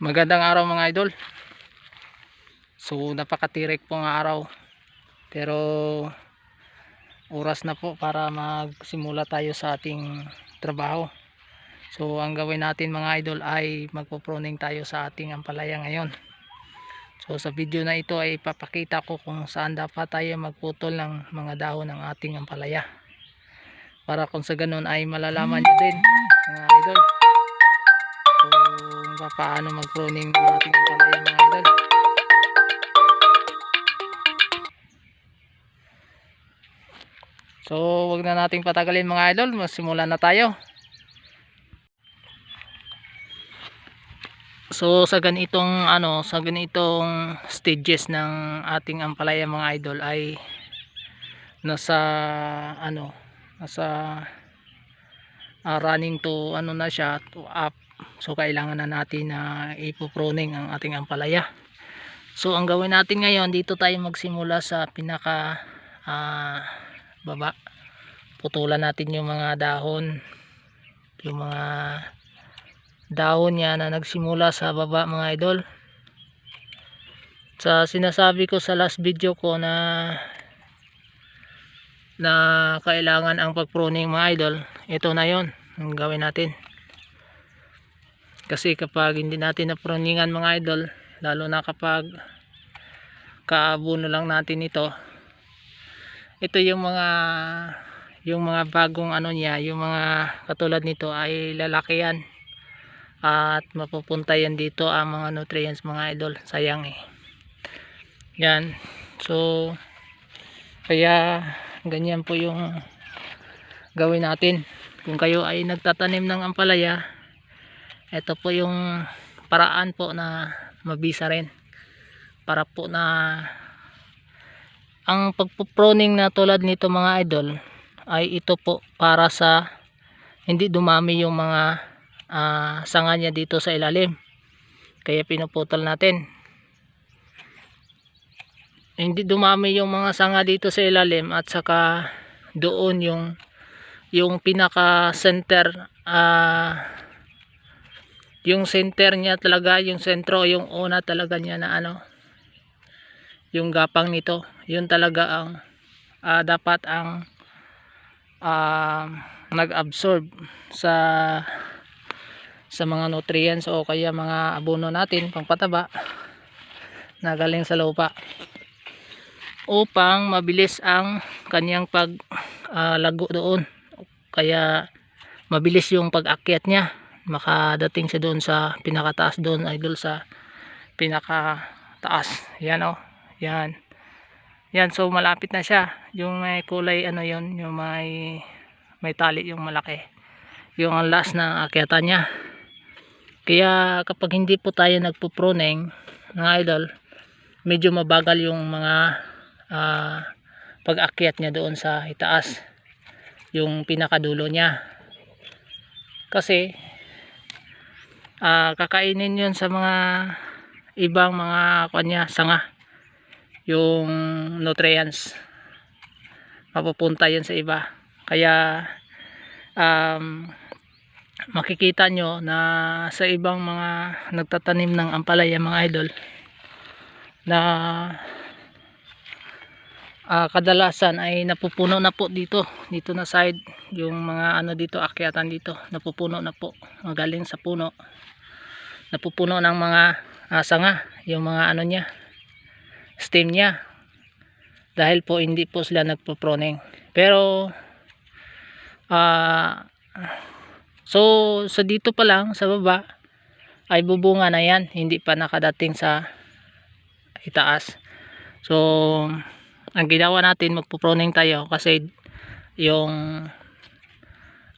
Magandang araw mga idol. So napakatirik po ng araw. Pero oras na po para magsimula tayo sa ating trabaho. So ang gawin natin mga idol ay magpo-pruning tayo sa ating ampalaya ngayon. So sa video na ito ay ipapakita ko kung saan dapat tayo magputol ng mga dahon ng ating ampalaya. Para kung sa ganun ay malalaman nyo din mga idol paano mag-pruning ng ating ampalaya mga idol. So, wag na nating patagalin mga idol, masimulan na tayo. So, sa ganitong ano, sa ganitong stages ng ating ampalaya mga idol ay nasa ano, nasa ah, running to ano na siya, to up. So, kailangan na natin na ipo-pruning ang ating ampalaya. So, ang gawin natin ngayon, dito tayo magsimula sa pinaka ah, baba. Putulan natin yung mga dahon. Yung mga dahon niya na nagsimula sa baba mga idol. Sa sinasabi ko sa last video ko na na kailangan ang pagpruning mga idol ito na yon ang gawin natin kasi kapag hindi natin na pruningan mga idol lalo na kapag kaabuno lang natin ito ito yung mga yung mga bagong ano niya yung mga katulad nito ay lalaki yan. At mapupunta yan dito ang mga nutrients mga idol. Sayang eh. Yan. So kaya ganyan po yung gawin natin. Kung kayo ay nagtatanim ng ampalaya ito po yung paraan po na mabisa rin para po na ang pagpuproning na tulad nito mga idol ay ito po para sa hindi dumami yung mga ah, sanga niya dito sa ilalim. Kaya pinuputol natin. Hindi dumami yung mga sanga dito sa ilalim at saka doon yung yung pinaka center ah yung center niya talaga yung sentro yung una talaga niya na ano yung gapang nito. Yun talaga ang ah, dapat ang ah, nag-absorb sa sa mga nutrients o kaya mga abono natin pangpataba na galing sa lupa upang mabilis ang kanyang pag ah, lago doon. Kaya mabilis yung pag-akyat niya makadating siya doon sa pinakataas doon idol sa pinakataas. Yan o yan. Yan so malapit na siya. Yung may kulay ano yon yung may may tali yung malaki. Yung ang last na akyatan niya. Kaya kapag hindi po tayo nagpo-pruning mga idol medyo mabagal yung mga ah, pag-akyat niya doon sa itaas yung pinakadulo niya. Kasi ah, kakainin yun sa mga ibang mga kanya sanga. Yung nutrients. Mapupunta yan sa iba. Kaya um, makikita nyo na sa ibang mga nagtatanim ng ampalaya mga idol na ah, kadalasan ay napupuno na po dito dito na side yung mga ano dito akyatan dito napupuno na po magaling sa puno. Napupuno ng mga ah, sanga yung mga ano niya stem niya. Dahil po hindi po sila nagpo-proning. Pero ah so sa dito pa lang sa baba ay bubunga na yan hindi pa nakadating sa itaas. So ang ginawa natin magpo-proning tayo kasi yung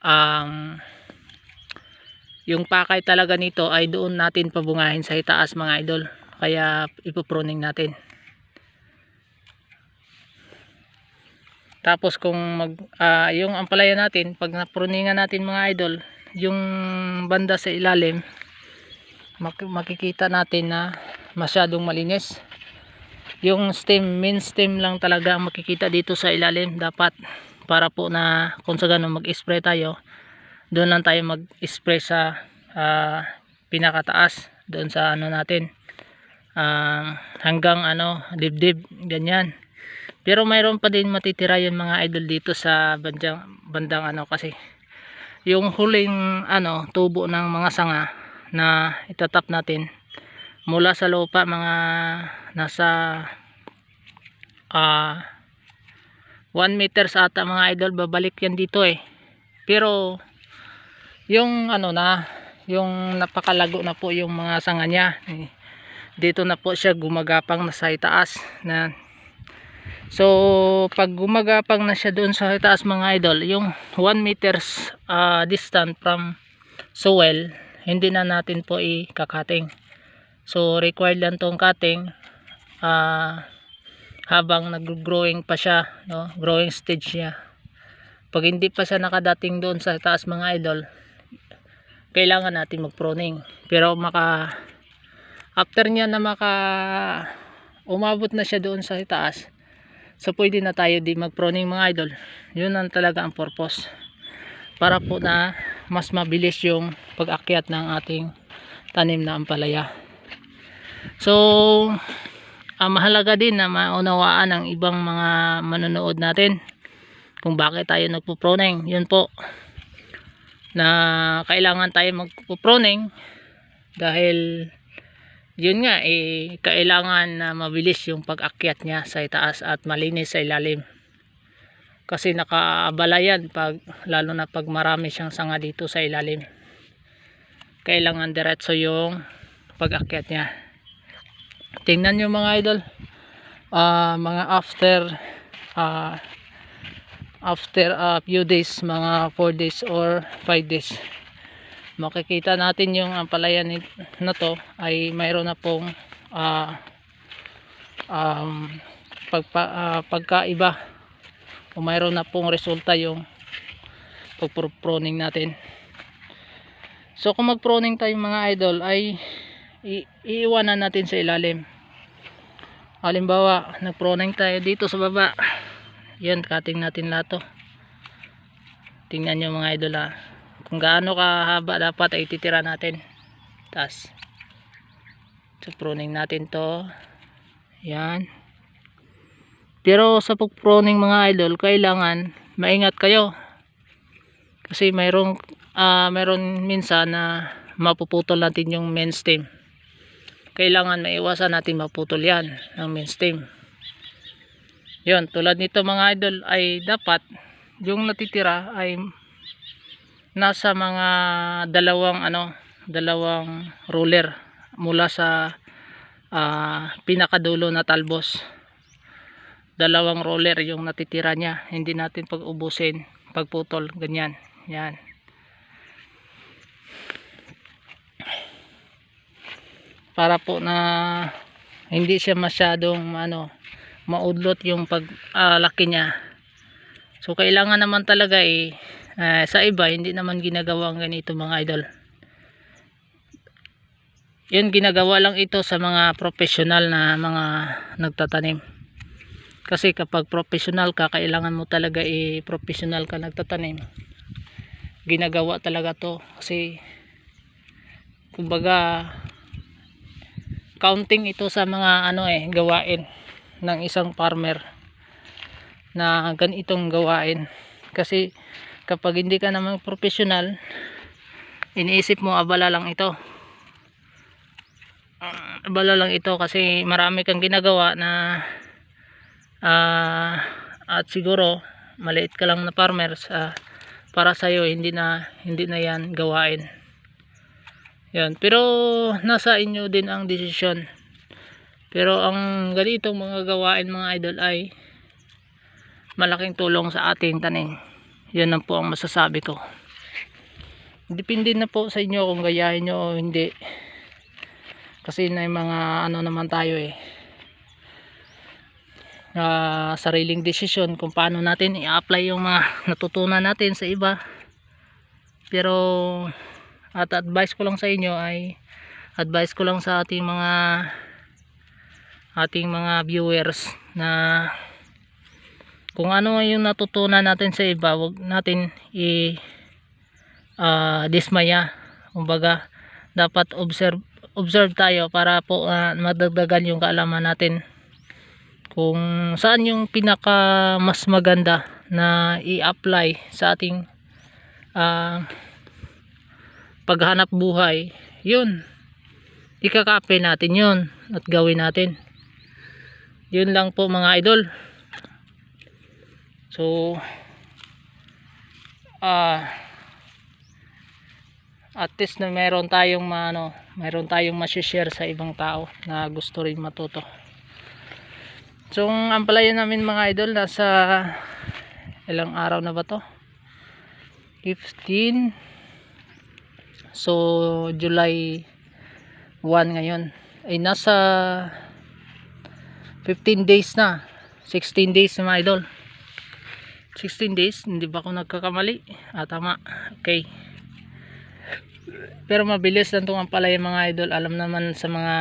um, yung pakay talaga nito ay doon natin pabungahin sa itaas mga idol. Kaya ipo-pruning natin. Tapos kung mag ah, yung ampalaya natin pag napruningan natin mga idol yung banda sa ilalim mak- makikita natin na masyadong malinis yung stem main stem lang talaga ang makikita dito sa ilalim. Dapat para po na kung sa ganun mag spray tayo doon lang tayo mag spray sa ah, pinakataas doon sa ano natin ah, hanggang ano dibdib ganyan. Pero mayroon pa din matitira yung mga idol dito sa bandang, bandang ano kasi. Yung huling ano tubo ng mga sanga na itatap natin mula sa lupa mga nasa ah 1 meters ata mga idol babalik yan dito eh. Pero yung ano na yung napakalago na po yung mga sanga niya eh, dito na po siya gumagapang na sa itaas na so pag gumagapang na siya doon sa itaas mga idol yung 1 meters ah, distant from soil hindi na natin po i-cutting so required lang tong cutting ah habang nag-growing pa siya no? Growing stage niya. Pag hindi pa siya nakadating doon sa taas mga idol kailangan natin mag pruning pero maka after niya na maka umabot na siya doon sa taas so pwede na tayo di mag pruning mga idol. Yun ang talaga ang purpose. Para po na mas mabilis yung pag-akyat ng ating tanim na ampalaya so ah, mahalaga din na maunawaan ng ibang mga manonood natin kung bakit tayo nagpo-proning. Yun po na kailangan tayo magpo-proning dahil yun nga eh kailangan na mabilis yung pag-akyat niya sa itaas at malinis sa ilalim. Kasi nakaabala yan pag, lalo na pag marami siyang sanga dito sa ilalim. Kailangan diretso yung pag-akyat niya tingnan nyo mga idol. Ah, mga after ah, after a few days mga 4 days or 5 days. Makikita natin yung ampalaya ni- na to ay mayroon na pong ah, um, pagpa, ah, pagkaiba. O mayroon na pong resulta yung pagpro-proning natin. So kung mag-proning tayo mga idol ay i- iiwanan natin sa ilalim. Halimbawa nag-proning tayo dito sa baba. Yan cutting natin lahat to. Tingnan nyo mga idol ha kung gaano kahaba dapat ay titira natin. Tas so pruning natin to. Yan. Pero sa pag-pruning mga idol kailangan maingat kayo. Kasi mayroong ah mayroon minsan na mapuputol natin yung main stem kailangan maiwasan natin maputol yan ng main stem yun tulad nito mga idol ay dapat yung natitira ay nasa mga dalawang ano dalawang roller mula sa ah, pinakadulo na talbos. Dalawang roller yung natitira niya. Hindi natin pag ubusin pagputol ganyan. Yan para po na hindi siya masyadong ano maudlot yung paglaki niya. So kailangan naman talaga eh eh, sa iba hindi naman ginagawa ang ganito mga idol. Yun ginagawa lang ito sa mga professional na mga nagtatanim. Kasi kapag professional ka kailangan mo talaga i professional ka nagtatanim. Ginagawa talaga to. Kasi kumbaga counting ito sa mga ano eh gawain ng isang farmer na ganitong gawain. Kasi kapag hindi ka naman professional iniisip mo abala lang ito. Ah, abala lang ito kasi marami kang ginagawa na ah, at siguro maliit ka lang na farmer sa para sa iyo hindi na hindi na yan gawain yan. Pero nasa inyo din ang desisyon. Pero ang ganitong mga gawain mga idol ay malaking tulong sa ating tanim. Yan ang po ang masasabi ko. Depende na po sa inyo kung gayahin nyo o hindi. Kasi na mga ano naman tayo eh. Ah, sariling desisyon kung paano natin i-apply yung mga natutunan natin sa iba. Pero at advice ko lang sa inyo ay advice ko lang sa ating mga ating mga viewers na kung ano yung natutunan natin sa iba wag natin i ah, dismaya. Kumbaga dapat observe observe tayo para po ah, madagdagan yung kaalaman natin kung saan yung pinaka mas maganda na i-apply sa ating ah, paghanap buhay yun ikakape natin yun at gawin natin yun lang po mga idol so ah at least na meron tayong ano, meron tayong ma-share sa ibang tao na gusto rin matuto. So, ang ampalayan namin mga idol nasa ilang araw na ba to? 15 So, July 1 ngayon. Ay nasa 15 days na. 16 days mga idol. 16 days, hindi ba ako nagkakamali? Ah, tama. Okay pero mabilis lang itong ampalaya mga idol alam naman sa mga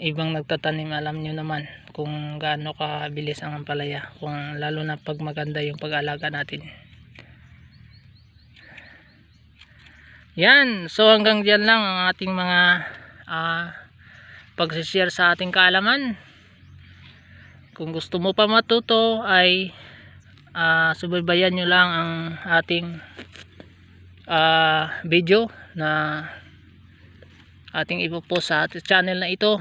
ibang nagtatanim alam nyo naman kung gaano kabilis ang ampalaya kung lalo na pag maganda yung pag-alaga natin yan. So hanggang dyan lang ang ating mga uh, pagsishare sa ating kaalaman. Kung gusto mo pa matuto ay uh, subaybayan nyo lang ang ating uh, video na ating ipopost sa ating channel na ito.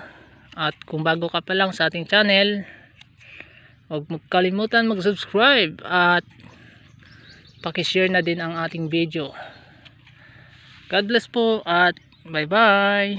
At kung bago ka pa lang sa ating channel huwag magkalimutan mag subscribe at pakishare na din ang ating video God bless po at bye bye